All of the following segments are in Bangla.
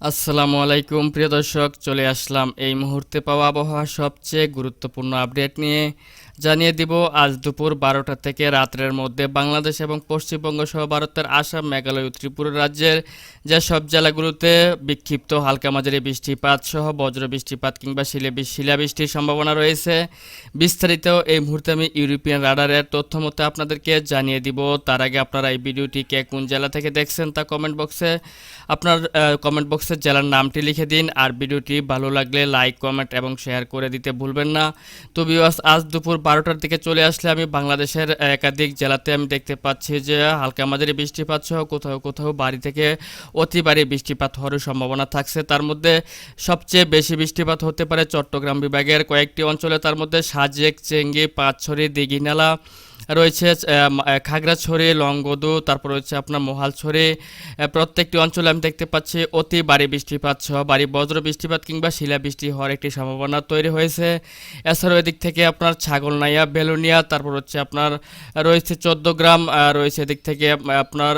আসসালামু আলাইকুম প্রিয় দর্শক। চলে আসলাম এই মুহূর্তে পাওয়া আবহাওয়া সবচেয়ে গুরুত্বপূর্ণ আপডেট নিয়ে। জানিয়ে দিব, আজ দুপুর বারোটা থেকে রাত্রের মধ্যে বাংলাদেশ এবং পশ্চিমবঙ্গ সহ ভারতের আসাম, মেঘালয় ও ত্রিপুরা রাজ্যের যেসব জেলাগুলোতে বিক্ষিপ্ত হালকা মাঝারি বৃষ্টিপাত সহ বজ্র বৃষ্টিপাত কিংবা শিলে শিলাবৃষ্টির সম্ভাবনা রয়েছে। বিস্তারিত এই মুহূর্তে আমি ইউরোপিয়ান রাডারের তথ্য মতে আপনাদেরকে জানিয়ে দিব। তার আগে আপনারা এই ভিডিওটি কে কোন জেলা থেকে দেখছেন তা কমেন্ট বক্সে, আপনার কমেন্ট বক্সে জেলার নামটি লিখে দিন। আর ভিডিওটি ভালো লাগলে লাইক, কমেন্ট এবং শেয়ার করে দিতে ভুলবেন না। তো বিওয়াস আজ দুপুর বারোটার দিকে চলে আসলে আমি বাংলাদেশের একাধিক জেলাতে আমি দেখতে পাচ্ছি যে হালকা মাঝারি বৃষ্টিপাত সহ কোথাও কোথাও বাড়ি থেকে অতি বাড়ি বৃষ্টিপাত হওয়ার সম্ভাবনা থাকছে। তার মধ্যে সবচেয়ে বেশি বৃষ্টিপাত হতে পারে চট্টগ্রাম বিভাগের কয়েকটি অঞ্চলে। তার মধ্যে সাজেক, চেঙ্গি, পাঁচছড়ি, দিঘিনালা রয়েছে খাগড়াছড়ি, লংগদু, তারপর রয়েছে আপনার মহালছড়ি প্রত্যেকটি অঞ্চলে আমি দেখতে পাচ্ছি অতি ভারী বৃষ্টিপাত সহ ভারী বজ্র বৃষ্টিপাত কিংবা শিলা বৃষ্টি হওয়ার একটি সম্ভাবনা তৈরি হয়েছে। এছাড়াও এদিক থেকে আপনার ছাগলনাইয়া, বেলুনিয়া, তারপর হচ্ছে আপনার রয়েছে গ্রাম রয়েছে এদিক থেকে আপনার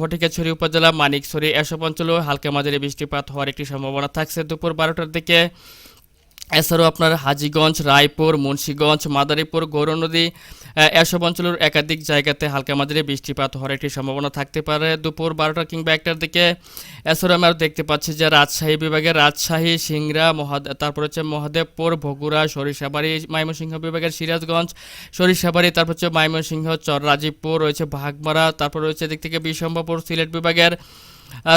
ফটিকাছড়ি উপজেলা, মানিকছড়ি, এসব অঞ্চলেও হালকা মাঝারি বৃষ্টিপাত হওয়ার একটি সম্ভাবনা থাকছে। দুপুর বারোটার দিকে এছাড়াও আপনার হাজীগঞ্জ, রায়পুর, মুন্সীগঞ্জ, মাদারীপুর গৌরনদী এসব অঞ্চলের একাধিক জায়গাতে হালকা মাঝারি বৃষ্টিপাত হওয়ার একটি সম্ভাবনা থাকতে পারে। দুপুর বারোটা কিংবা একটার দিকে এছাড়াও আমরা দেখতে পাচ্ছি যে রাজশাহী বিভাগের রাজশাহী, সিংড়া, মহাদ, তারপর হচ্ছে মহাদেবপুর, বগুড়া, সরিষাবাড়ি, ময়মনসিংহ বিভাগের সিরাজগঞ্জ, সরিষাবাড়ি, তারপর হচ্ছে ময়মনসিংহ, চর, রাজীবপুর, রয়েছে ভাগমারা তারপর রয়েছে এদিক থেকে বিশম্বপুর সিলেট বিভাগের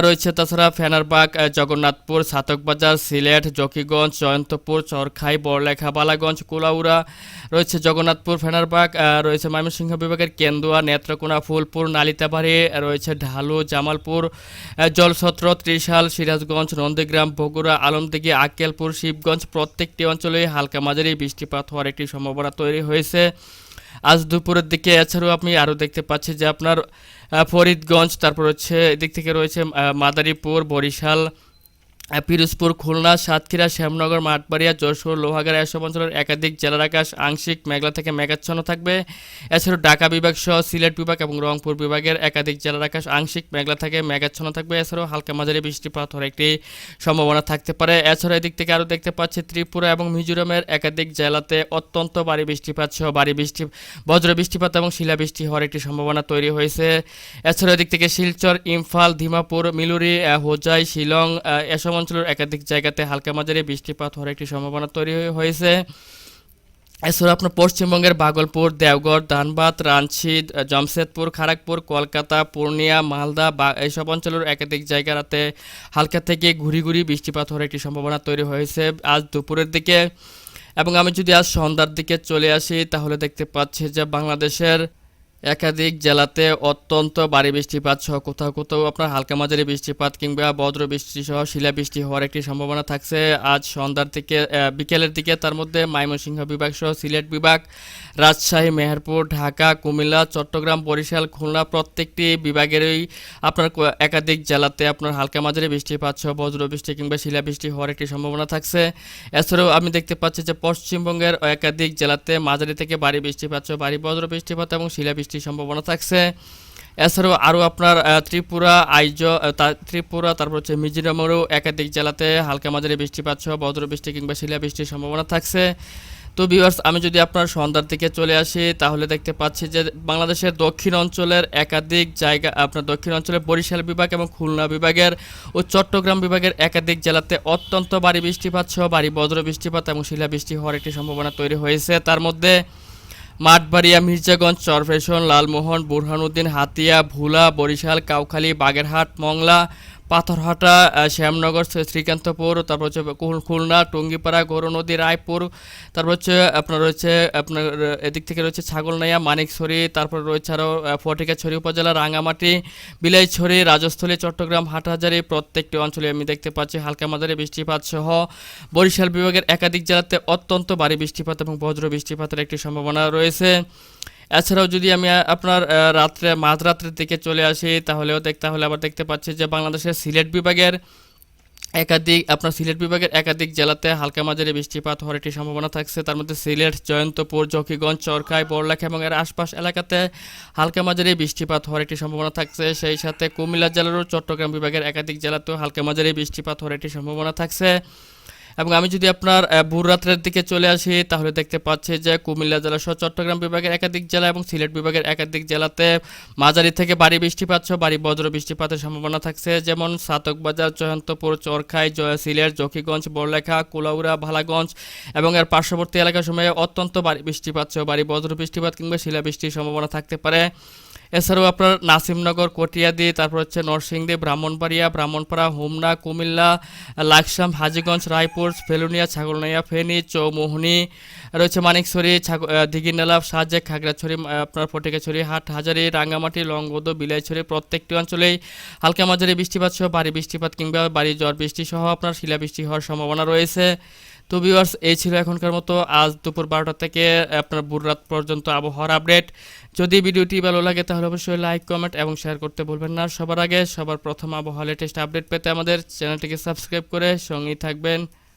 রয়েছে তাছাড়া ফেনারবাগ জগন্নাথপুর সাতকবাজার সিলেট জকিগঞ্জ জয়ন্তপুর চরখাই বড়লেখা বালাগঞ্জ কুলাউড়া রয়েছে জগন্নাথপুর ফেনারবাগ রয়েছে ময়মনসিংহ বিভাগের কেন্দুয়া নেত্রকোনা ফুলপুর নালিতাবাড়ি রয়েছে ঢালু জামালপুর আহ, জলছত্র ত্রিশাল সিরাজগঞ্জ নন্দীগ্রাম বগুড়া আলমদিঘি আক্কেলপুর শিবগঞ্জ প্রত্যেকটি অঞ্চলে হালকা মাঝারি বৃষ্টিপাত হওয়ার একটি সম্ভাবনা তৈরি হয়েছে। আজ দুপুরের দিকে এছাড়াও আপনি আরও দেখতে পাচ্ছি যে আপনার ফরিদগঞ্জ তারপর হচ্ছে এদিক থেকে রয়েছে মাদারীপুর বরিশাল পিরোজপুর, খুলনা, সাতক্ষীরা, শ্যামনগর, মাঠবাড়িয়া, যশোর, লোহাগাড়া, এসব অঞ্চলের একাধিক জেলার আকাশ আংশিক মেঘলা থেকে মেঘাচ্ছন্ন থাকবে। এছাড়াও ঢাকা বিভাগ সহ সিলেট বিভাগ এবং রংপুর বিভাগের একাধিক জেলার আকাশ আংশিক মেঘলা থেকে মেঘাচ্ছন্ন থাকবে। এছাড়াও হালকা মাঝারি বৃষ্টিপাত হওয়ার একটি সম্ভাবনা থাকতে পারে। এছাড়া এদিক থেকে আরও দেখতে পাচ্ছি ত্রিপুরা এবং মিজোরামের একাধিক জেলাতে অত্যন্ত ভারী বৃষ্টিপাত সহ ভারী বৃষ্টি, বজ্র বৃষ্টিপাত এবং শিলাবৃষ্টি হওয়ার একটি সম্ভাবনা তৈরি হয়েছে। এছাড়া এদিক থেকে শিলচর, ইমফাল ধিমাপুর মিলুরি হোজাই, শিলং এসব অঞ্চলের একাধিক জায়গাতে হালকা মাঝারি বৃষ্টিপাত হওয়ার একটি সম্ভাবনা তৈরি হয়েছে। এছাড়া আপনার পশ্চিমবঙ্গের ভাগলপুর দেওগড়, ধানবাদ রাঞ্চি জামশেদপুর খড়গপুর কলকাতা, পূর্ণিয়া, মালদা বা এইসব অঞ্চলের একাধিক জায়গাতে হালকা থেকে ঘুরি ঘুরি বৃষ্টিপাত হওয়ার একটি সম্ভাবনা তৈরি হয়েছে আজ দুপুরের দিকে। এবং আমি যদি আজ সন্ধ্যার দিকে চলে আসি, তাহলে দেখতে পাচ্ছি যে বাংলাদেশের একাধিক জেলাতে অত্যন্ত ভারী বৃষ্টিপাত সহ কোথাও কোথাও আপনার হালকা মাঝারি বৃষ্টিপাত কিংবা বজ্র বৃষ্টি সহ শিলাবৃষ্টি হওয়ার একটি সম্ভাবনা থাকছে। আজ সন্ধ্যার দিকে বিকেলের দিকে তার মধ্যে ময়মনসিংহ বিভাগ সহ সিলেট বিভাগ, রাজশাহী, মেহেরপুর, ঢাকা, কুমিল্লা, চট্টগ্রাম, বরিশাল, খুলনা প্রত্যেকটি বিভাগেরই আপনার একাধিক জেলাতে আপনার হালকা মাঝারি বৃষ্টিপাত সহ বজ্র বৃষ্টি কিংবা শিলাবৃষ্টি হওয়ার একটি সম্ভাবনা থাকছে। এছাড়াও আমি দেখতে পাচ্ছি যে পশ্চিমবঙ্গের একাধিক জেলাতে মাঝারি থেকে ভারী বৃষ্টিপাত সহ ভারী বজ্র বৃষ্টিপাত এবং শিলাবৃষ্টির সম্ভাবনা থাকছে। এছাড়াও আরও আপনার ত্রিপুরা, আইজ ত্রিপুরা, তারপর হচ্ছে মিজোরামেরও একাধিক জেলাতে হালকা মাঝারি বৃষ্টিপাত সহ বজ্র বৃষ্টি কিংবা শিলাবৃষ্টির সম্ভাবনা থাকছে। তো ভিউয়ার্স আমি যদি আপনার সন্ধ্যার দিকে চলে আসি, তাহলে দেখতে পাচ্ছি যে বাংলাদেশের দক্ষিণ অঞ্চলের একাধিক জায়গা, আপনার দক্ষিণ অঞ্চলের বরিশাল বিভাগ এবং খুলনা বিভাগের ও চট্টগ্রাম বিভাগের একাধিক জেলাতে অত্যন্ত ভারী বৃষ্টিপাত সহ ভারী বজ্র বৃষ্টিপাত এবং শিলাবৃষ্টি হওয়ার একটি সম্ভাবনা তৈরি হয়েছে। তার মধ্যে মাঠবাড়িয়া মির্জাগঞ্জ চরফেশন লালমোহন বুরহানুদ্দিন হাতিয়া ভুলা বরিশাল কাউখালী বাগেরহাট মংলা পাথরহাটা শ্যামনগর শ্রীকান্তপুর, তারপর হচ্ছে খুল- খুলনা, টঙ্গিপাড়া, গৌরনদী, রায়পুর, তারপর হচ্ছে আপনার রয়েছে আপনার এদিক থেকে রয়েছে ছাগলনাইয়া, মানিকছড়ি, তারপর রয়েছে আরও ফটিকাছড়ি উপজেলা রাঙামাটি বিলাইছড়ি, রাজস্থলী, চট্টগ্রাম, হাটহাজারি, প্রত্যেকটি অঞ্চলে আমি দেখতে পাচ্ছি হালকা মাঝারি বৃষ্টিপাত সহ বরিশাল বিভাগের একাধিক জেলাতে অত্যন্ত ভারী বৃষ্টিপাত এবং বজ্র বৃষ্টিপাতের একটি সম্ভাবনা রয়েছে। এছাড়াও যদি আমি আপনার রাত্রে, মাঝরাত্রের দিকে চলে আসি, তাহলেও দেখ, তাহলে আবার দেখতে পাচ্ছি যে বাংলাদেশের সিলেট বিভাগের একাধিক, আপনার সিলেট বিভাগের একাধিক জেলাতে হালকা মাঝারি বৃষ্টিপাত হওয়ার একটি সম্ভাবনা থাকছে। তার মধ্যে সিলেট, জয়ন্তপুর, জকিগঞ্জ চরকায় বড়লেখা এবং এর আশপাশ এলাকাতে হালকা মাঝারি বৃষ্টিপাত হওয়ার একটি সম্ভাবনা থাকছে। সেই সাথে কুমিল্লা জেলারও চট্টগ্রাম বিভাগের একাধিক জেলাতেও হালকা মাঝারি বৃষ্টিপাত হওয়ার একটি সম্ভাবনা থাকছে। এবং আমি যদি আপনার আহ, ভোর রাত্রের দিকে চলে আসি তাহলে দেখতে পাচ্ছি যে কুমিল্লা জেলা সহ চট্টগ্রাম বিভাগের একাধিক জেলা এবং সিলেট বিভাগের একাধিক জেলাতে মাঝারি থেকে ভারী বৃষ্টিপাত সহ ভারী বজ্র বৃষ্টিপাতের সম্ভাবনা থাকছে। যেমন সাতকবাজার জয়ন্তপুর চরখাই জয় সিলেট জকিগঞ্জ বড়লেখা কুলাউড়া ভালাগঞ্জ এবং এর পার্শ্ববর্তী এলাকার সময়ে অত্যন্ত ভারী বৃষ্টিপাত সহ ভারী বজ্র বৃষ্টিপাত কিংবা শিলাবৃষ্টির সম্ভাবনা থাকতে পারে। এছাড়াও আপনার নাসিমনগর, কটিয়াদি, তারপর হচ্ছে নরসিংদী, ব্রাহ্মণবাড়িয়া, ব্রাহ্মণপাড়া, হোমনা, কুমিল্লা, লাকসাম, হাজিগঞ্জ, রায়পুর, ফেলুনিয়া, ছাগলনাইয়া, ফেনী, চৌমোহনী, রয়েছে মানিকছড়ি, ছাগ- দিঘিনালা সাজেক, খাগড়াছড়ি আপনার ফটিকাছড়ি হাট হাজারি রাঙ্গামাটি, লংগদ, বিলাইছড়ি, প্রত্যেকটি অঞ্চলেই হালকা মাঝারি বৃষ্টিপাত সহ ভারী বৃষ্টিপাত কিংবা বাড়ি ঝড় বৃষ্টি সহ আপনার শিলাবৃষ্টি হওয়ার সম্ভাবনা রয়েছে। তো ভিউয়ার্স এই ছিল এখনকার মতো। আজ দুপুর বারোটা থেকে আপনার বুধ রাত পর্যন্ত আবহাওয়ার আপডেট যদি ভিডিওটি ভালো লাগে, তাহলে অবশ্যই লাইক কমেন্ট এবং শেয়ার করতে বলবেন না। সবার আগে সবার প্রথম আবহাওয়া লেটেস্ট আপডেট পেতে আমাদের চ্যানেলটিকে সাবস্ক্রাইব করে সঙ্গেই থাকবেন।